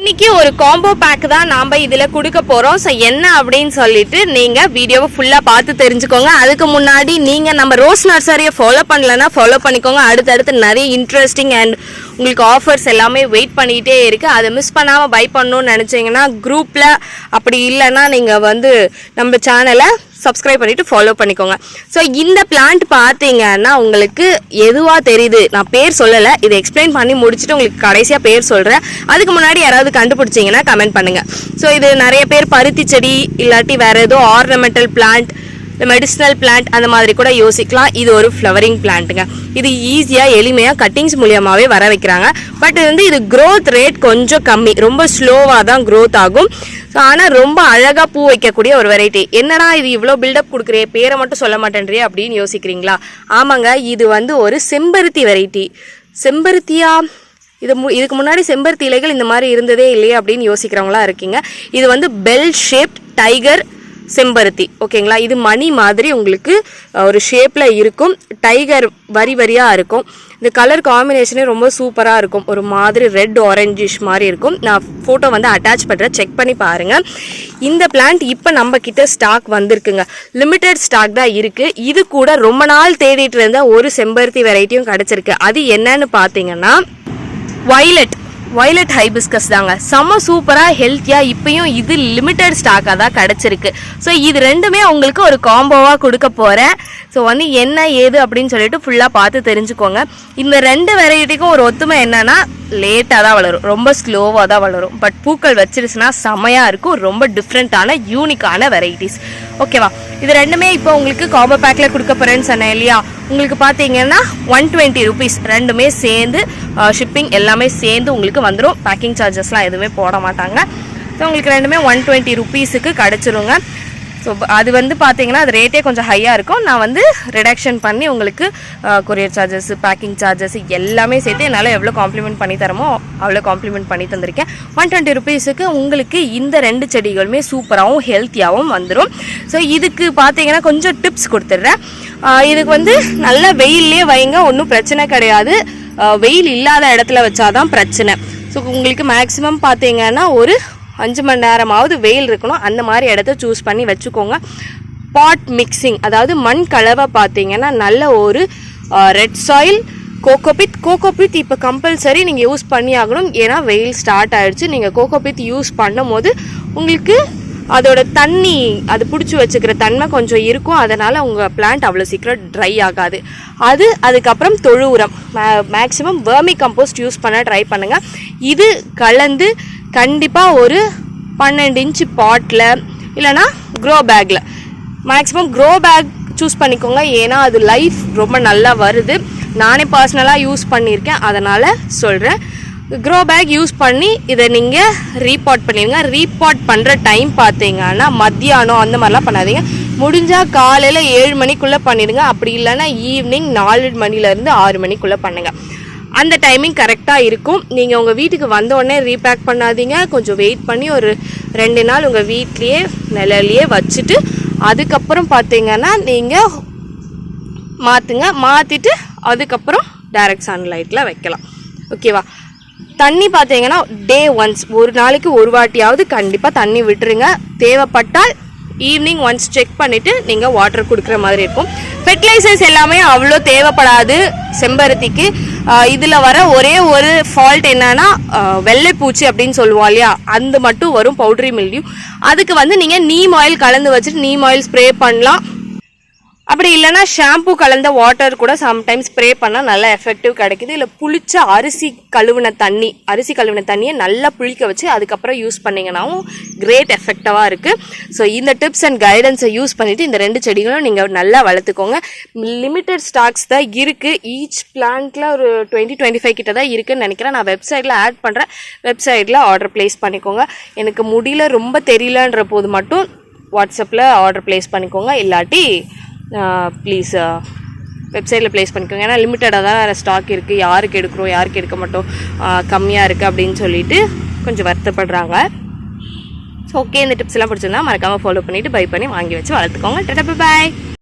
இன்னைக்கு ஒரு combo back தான் நாம இதுல கொடுக்க போறோம். ஸோ என்ன அப்படின்னு சொல்லிட்டு நீங்க வீடியோவை ஃபுல்லா பார்த்து தெரிஞ்சுக்கோங்க. அதுக்கு முன்னாடி நீங்க நம்ம ரோஸ் நர்சரியை ஃபாலோ பண்ணலன்னா ஃபாலோ பண்ணிக்கோங்க. அடுத்தடுத்து நிறைய இன்ட்ரெஸ்டிங் அண்ட் உங்களுக்கு ஆஃபர்ஸ் எல்லாமே வெயிட் பண்ணிட்டே இருக்கு. அதை மிஸ் பண்ணாம பை பண்ணணும்னு நினைச்சீங்கன்னா குரூப்ல அப்படி இல்லைன்னா நீங்க வந்து நம்ம சேனலை சப்ஸ்கிரைப் பண்ணிட்டு ஃபாலோ பண்ணிக்கோங்க. ஸோ இந்த பிளான்ட் பார்த்தீங்கன்னா உங்களுக்கு எதுவாக தெரியுது? நான் பேர் சொல்லலை. இதை எக்ஸ்பிளைன் பண்ணி முடிச்சுட்டு உங்களுக்கு கடைசியாக பேர் சொல்கிறேன் அதுக்கு முன்னாடி யாராவது கண்டுபிடிச்சிங்கன்னா கமெண்ட் பண்ணுங்கள் ஸோ இது நிறைய பேர் பருத்தி செடி இல்லாட்டி வேறு ஏதோ ஆர்னமெண்டல் பிளான்ட் இந்த மெடிசினல் பிளான்ட் அந்த மாதிரி கூட யோசிக்கலாம். இது ஒரு ஃப்ளவரிங் பிளான்ட்டுங்க இது ஈஸியாக எளிமையாக கட்டிங்ஸ் மூலியமாகவே வர வைக்கிறாங்க. பட் வந்து இது க்ரோத் ரேட் கொஞ்சம் கம்மி. ரொம்ப ஸ்லோவாக தான் க்ரோத் ஆகும். ஆனால் ரொம்ப அழகாக பூ வைக்கக்கூடிய ஒரு வெரைட்டி என்னடா இது இவ்வளோ பில்டப் கொடுக்குறே? பேரை மட்டும் சொல்ல மாட்டேன்றே அப்படின்னு யோசிக்கிறீங்களா? ஆமாங்க இது வந்து ஒரு செம்பருத்தி வெரைட்டி செம்பருத்தியா? இது மு இதுக்கு முன்னாடி செம்பருத்தி இலைகள் இந்த மாதிரி இருந்ததே இல்லையே அப்படின்னு யோசிக்கிறவங்களா இருக்கீங்க. இது வந்து பெல் ஷேப்ட் டைகர் செம்பருத்தி ஓகேங்களா? இது மணி மாதிரி உங்களுக்கு ஒரு ஷேப்பில் இருக்கும். டைகர் வரி வரியாக இருக்கும். இந்த கலர் காம்பினேஷனே ரொம்ப சூப்பராக இருக்கும். ஒரு மாதிரி ரெட் ஆரஞ்சிஷ் மாதிரி இருக்கும். நான் ஃபோட்டோ வந்து அட்டாச் பண்ணுறேன் செக் பண்ணி பாருங்கள் இந்த பிளான்ட் இப்போ நம்ம கிட்ட ஸ்டாக் வந்திருக்குங்க. லிமிட்டட் ஸ்டாக் தான் இருக்குது இது கூட ரொம்ப நாள் தேடிட்டு இருந்த ஒரு செம்பருத்தி வெரைட்டியும் கிடச்சிருக்கு. அது என்னன்னு பார்த்தீங்கன்னா வைலட் வைலட் ஹைபிஸ்கஸ் தாங்க. செம்ம சூப்பராக ஹெல்த்தியாக இப்பயும் இது லிமிட்டட் ஸ்டாக்காக தான் கிடச்சிருக்கு. ஸோ இது ரெண்டுமே உங்களுக்கு ஒரு காம்போவாக கொடுக்க போகிறேன் ஸோ வந்து என்ன ஏது அப்படின்னு சொல்லிட்டு ஃபுல்லாக பார்த்து தெரிஞ்சுக்கோங்க. இந்த ரெண்டு வெரைட்டிக்கும் ஒரு ஒத்துமை என்னன்னா லேட்டாக தான் வளரும். ரொம்ப ஸ்லோவாக தான் வளரும். பட் பூக்கள் வச்சிருச்சுன்னா செமையாக இருக்கும். ரொம்ப டிஃப்ரெண்ட்டான யூனிக்கான வெரைட்டிஸ் ஓகேவா இது ரெண்டுமே இப்போ உங்களுக்கு காம்போ பேக்கில் கொடுக்க போகிறேன்னு சொன்னேன் இல்லையா? உங்களுக்கு பார்த்தீங்கன்னா ஒன் டுவெண்ட்டி ருபீஸ் ரெண்டுமே சேர்ந்து ஷிப்பிங் எல்லாமே சேர்ந்து உங்களுக்கு வந்துடும் பேக்கிங் சார்ஜஸ்லாம் எதுவுமே போட மாட்டாங்க. ஸோ உங்களுக்கு ரெண்டுமே ஒன் டுவெண்ட்டி ருபீஸுக்கு கிடச்சிருங்க. ஸோ அது வந்து பார்த்தீங்கன்னா அது ரேட்டே கொஞ்சம் ஹையாக இருக்கும். நான் வந்து ரிடக்ஷன் பண்ணி உங்களுக்கு கொரியர் சார்ஜஸ் பேக்கிங் சார்ஜஸ் எல்லாமே சேர்த்து என்னால் எவ்வளோ காம்ப்ளிமெண்ட் பண்ணி தரமோ அவ்வளோ காம்ப்ளிமெண்ட் பண்ணி தந்திருக்கேன். ஒன் டுவெண்ட்டி ருபீஸுக்கு உங்களுக்கு இந்த ரெண்டு செடிகளுமே சூப்பராகவும் ஹெல்த்தியாகவும் வந்துடும் ஸோ இதுக்கு பார்த்தீங்கன்னா கொஞ்சம் டிப்ஸ் கொடுத்துட்றேன். இதுக்கு வந்து நல்ல வெயிலே வைங்க ஒன்றும் பிரச்சனை கிடையாது. வெயில் இல்லாத இடத்துல வச்சாதான் பிரச்சனை. ஸோ உங்களுக்கு மேக்ஸிமம் பார்த்தீங்கன்னா ஒரு அஞ்சு மணி நேரமாவது வெயில் இருக்கணும். அந்த மாதிரி இடத்த சூஸ் பண்ணி வச்சுக்கோங்க. பாட் மிக்சிங் அதாவது மண் கலவை பார்த்தீங்கன்னா நல்ல ஒரு ரெட் சாயில் கோகோபித் கோகோபித் இப்போ கம்பல்சரி நீங்கள் யூஸ் பண்ணி ஆகணும். ஏன்னா வெயில் ஸ்டார்ட் ஆயிடுச்சு. நீங்கள் கோகோபித் யூஸ் பண்ணும்போது உங்களுக்கு அதோட தண்ணி அது பிடிச்சி வச்சுக்கிற தன்மை கொஞ்சம் இருக்கும். அதனால் உங்கள் பிளான்ட் அவ்வளோ சீக்கிரம் ட்ரை ஆகாது. அது அதுக்கப்புறம் தொழு உரம். மேக்ஸிமம் வேர்மி கம்போஸ்ட் யூஸ் பண்ண ட்ரை பண்ணுங்கள் இது கலந்து கண்டிப்பாக ஒரு பன்னெண்டு இன்ச்சு பாட்டில் இல்லைனா க்ரோ பேக்கில் மேக்ஸிமம் க்ரோ பேக் சூஸ் பண்ணிக்கோங்க. ஏன்னா அது லைஃப் ரொம்ப நல்லா வருது. நானே பர்சனலாக யூஸ் பண்ணியிருக்கேன். அதனால் சொல்கிறேன் க்ரோ பேக் யூஸ் பண்ணி இதை நீங்கள் ரீபாட் பண்ணிடுங்க ரீபாட் பண்ணுற டைம் பார்த்தீங்கன்னா மத்தியானம் அந்த மாதிரிலாம் பண்ணாதீங்க. முடிஞ்சால் காலையில் ஏழு மணிக்குள்ளே பண்ணிடுங்க. அப்படி இல்லைன்னா ஈவினிங் நாலு மணிலேருந்து ஆறு மணிக்குள்ளே பண்ணுங்கள் அந்த டைமிங் கரெக்டாக இருக்கும். நீங்கள் உங்கள் வீட்டுக்கு வந்த உடனே ரீபேக் பண்ணாதீங்க. கொஞ்சம் வெயிட் பண்ணி ஒரு ரெண்டு நாள் உங்கள் வீட்லேயே நிழலையே வச்சுட்டு அதுக்கப்புறம் பார்த்தீங்கன்னா நீங்கள் மாற்றுங்க மாற்றிட்டு அதுக்கப்புறம் டைரக்ட் சன்லைட்டில் வைக்கலாம். ஓகேவா தண்ணி பார்த்தீங்கன்னா டே ஒன்ஸ் ஒரு நாளைக்கு ஒரு வாட்டியாவது கண்டிப்பாக தண்ணி விட்டுருங்க. தேவைப்பட்டால் ஈவினிங் ஒன்ஸ் செக் பண்ணிவிட்டு நீங்கள் வாட்டர் கொடுக்குற மாதிரி இருக்கும். ஃபெர்டிலைசர்ஸ் எல்லாமே அவ்வளோ தேவைப்படாது. செம்பருத்திக்கு. இதில் வர ஒரே ஒரு ஃபால்ட் என்னன்னா வெள்ளைப்பூச்சி அப்படின்னு சொல்லுவோம் இல்லையா? அந்த மட்டும் வரும் பவுட்ரி மில்டியூ அதுக்கு வந்து நீங்கள் நீம் ஆயில் கலந்து வச்சுட்டு நீம் ஆயில் ஸ்ப்ரே பண்ணலாம். அப்படி இல்லைன்னா ஷாம்பு கலந்த வாட்டர் கூட சம்டைம்ஸ் ஸ்ப்ரே பண்ணால் நல்லா எஃபெக்டிவ் கிடைக்குது. இல்லை புளிச்ச அரிசி கழுவின தண்ணி அரிசி கழுவின தண்ணியை நல்லா புளிக்க வச்சு அதுக்கப்புறம் யூஸ் பண்ணிங்கனாவும் கிரேட் எஃபெக்டிவாக இருக்குது ஸோ இந்த டிப்ஸ் அண்ட் கைடன்ஸை யூஸ் பண்ணிவிட்டு இந்த ரெண்டு செடிகளும் நீங்கள் நல்லா வளர்த்துக்கோங்க. லிமிட்டட் ஸ்டாக்ஸ் தான் இருக்குது ஈச் பிளான்ட்டில் ஒரு டுவெண்ட்டி டுவெண்ட்டி ஃபைவ் கிட்ட தான் இருக்குதுன்னு நினைக்கிறேன். நான் வெப்சைட்டில் ஆட் பண்ணுறேன் வெப்சைட்டில் ஆர்டர் ப்ளேஸ் பண்ணிக்கோங்க. எனக்கு முடியல ரொம்ப தெரியலன்ற போது மட்டும் வாட்ஸ்அப்பில் ஆர்டர் ப்ளேஸ் பண்ணிக்கோங்க. இல்லாட்டி ப்ளீஸ் வெப்சைட்டில் ப்ளேஸ் பண்ணிக்கோங்க. ஏன்னா லிமிட்டடாக தான் வேறு ஸ்டாக் இருக்குது யாருக்கு எடுக்கிறோம் யாருக்கு எடுக்க மாட்டோம் கம்மியாக இருக்குது அப்படின்னு சொல்லிட்டு கொஞ்சம் வருத்தப்படுறாங்க. ஸோ ஓகே இந்த டிப்ஸ் எல்லாம் பிடிச்சிருந்தா மறக்காமல் ஃபாலோ பண்ணிவிட்டு பை பண்ணி வாங்கி வச்சு வளர்த்துக்கோங்க. பாய்